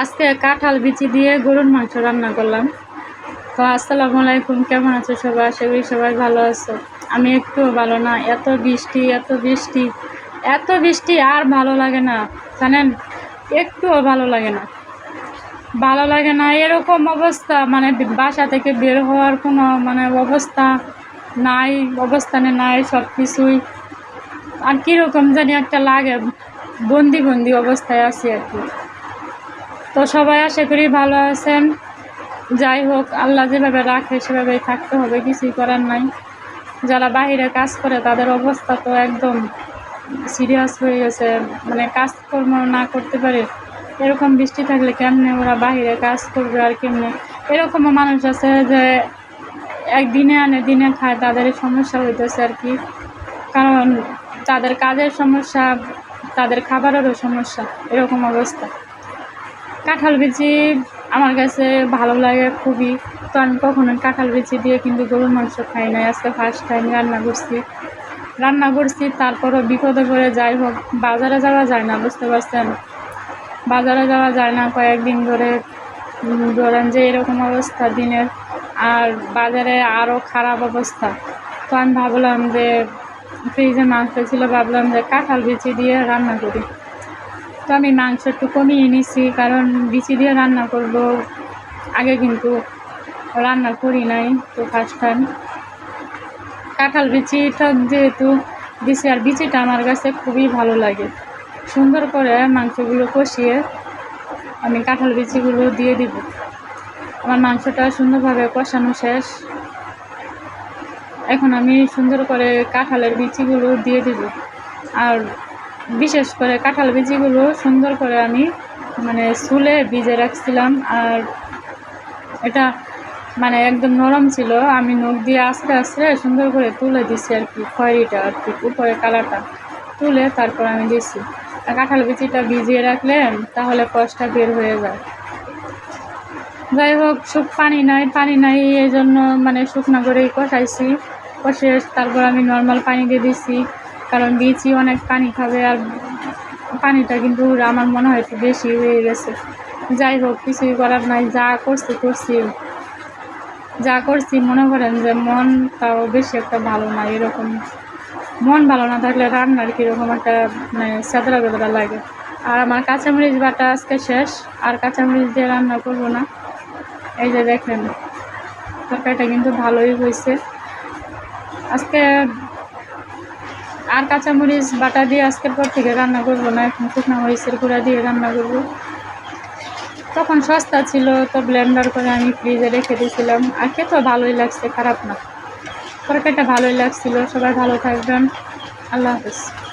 আজকে কাঁঠাল বিচি দিয়ে গরুর মাংস রান্না করলাম। তো আসসালামু আলাইকুম, কেমন আছো সবাই? আশা করি সবাই ভালো আছো। আমি একটু ভালো না, এত বৃষ্টি এত বৃষ্টি এত বৃষ্টি আর ভালো লাগে না, জানেন? একটুও ভালো লাগে না। ভালো লাগে না, এরকম অবস্থা মানে বাসা থেকে বের হওয়ার কোনো মানে অবস্থা নাই অবস্থানে নাই সব কিছুই আর কীরকম জানি একটা লাগে, বন্দি বন্দি অবস্থায় আছি আর কি। তো সবাই আশা করি ভালো আছেন। যাই হোক, আল্লাহ যেভাবে রাখে, সেভাবেই থাকতে হবে, কিছুই করার নাই। যারা বাহিরে কাজ করে, তাদের অবস্থা তো একদম সিরিয়াস হয়ে গেছে। মানে কাজকর্ম না করতে পারে, এরকম বৃষ্টি থাকলে কেমনে ওরা বাহিরে কাজ করবে আর কেমনে? এরকমও মানুষ আছে যে একদিনে আনে, দিনে খায়, তাদের সমস্যা হইতেছে আর কি। কারণ তাদের কাজের সমস্যা, তাদের খাবারেরও সমস্যা, এরকম অবস্থা। কাঁঠাল বিচি আমার কাছে ভালো লাগে খুবই। তো আমি কখনো কাঁঠাল বিচি দিয়ে কিন্তু গরুর মাংস খাই নাই। আজকে ফার্স্ট টাইম রান্না করছি। রান্না করছি, তারপরও বিপদে পড়ে যাই হোক, বাজারে যাওয়া যায় না, বুঝতে পারছেন? বাজারে যাওয়া যায় না, কয়েকদিন ধরে ধরেন যে এরকম অবস্থা দিনের, আর বাজারে আরও খারাপ অবস্থা। তো আমি ভাবলাম যে ফ্রিজে মাংস ছিল ভাবলাম যে কাঁঠাল বিচি দিয়ে রান্না করি। তো আমি মাংস একটু কমিয়ে নিছি, কারণ বিচি দিয়ে রান্না করব। আগে কিন্তু রান্না করি নাই তো ফার্স্ট টাইম কাঁঠাল বিচিটা যেহেতু দিছি, আর বিচিটা আমার কাছে খুবই ভালো লাগে। সুন্দর করে মাংসগুলো কষিয়ে আমি কাঁঠাল বিচিগুলো দিয়ে দিব। আমার মাংসটা সুন্দরভাবে কষানো শেষ। এখন আমি সুন্দর করে কাঁঠালের বিচিগুলো দিয়ে দিব। আর বিশেষ করে কাঁঠাল বিচিগুলো সুন্দর করে আমি মানে চুলে ভিজে রাখছিলাম আর এটা মানে একদম নরম ছিল। আমি নখ দিয়ে আস্তে আস্তে সুন্দর করে তুলে দিছি আর কি, খয়েরিটা আর কি, উপরে কালারটা তুলে তারপর আমি দিছি। আর কাঁঠাল বিচিটা ভিজিয়ে রাখলে তাহলে কষটা বের হয়ে যায়। যাই হোক শুক পানি নাই পানি নাই, এই জন্য মানে শুকনো করেই কষাইছি। কষে তারপর আমি নর্মাল পানি দিয়ে দিছি। কারণ বিচি অনেক পানি খাবে আর পানিটা কিন্তু আমার মনে হয় একটু বেশি হয়ে গেছে। যাই হোক, কিছুই করার নাই, যা করছি করছি। যা করছি, মনে করেন যে মন তাও বেশি একটা ভালো না, এরকম। মন ভালো না থাকলে রান্নার কীরকম একটা মানে সেদরা বেদরা লাগে। আর আমার কাঁচামরিচ বাটা আজকে শেষ, আর কাঁচামরিচ দিয়ে রান্না করব না। এই যে দেখেন, তরকারিটা কিন্তু ভালোই হয়েছে। আজকে আর কাঁচামরিচ, বাটা দিয়ে আজকের পর থেকে রান্না করব না, এখন শুকনো মরিচের গুঁড়া দিয়ে রান্না করব। তখন সস্তা ছিল, তো ব্লেন্ডার করে আমি ফ্রিজে রেখে দিয়েছিলাম। আর খেতেও ভালোই লাগছে, খারাপ না। তরকারিটা ভালোই লাগছিল, সবাই ভালো থাকবেন। আল্লাহ হাফিজ।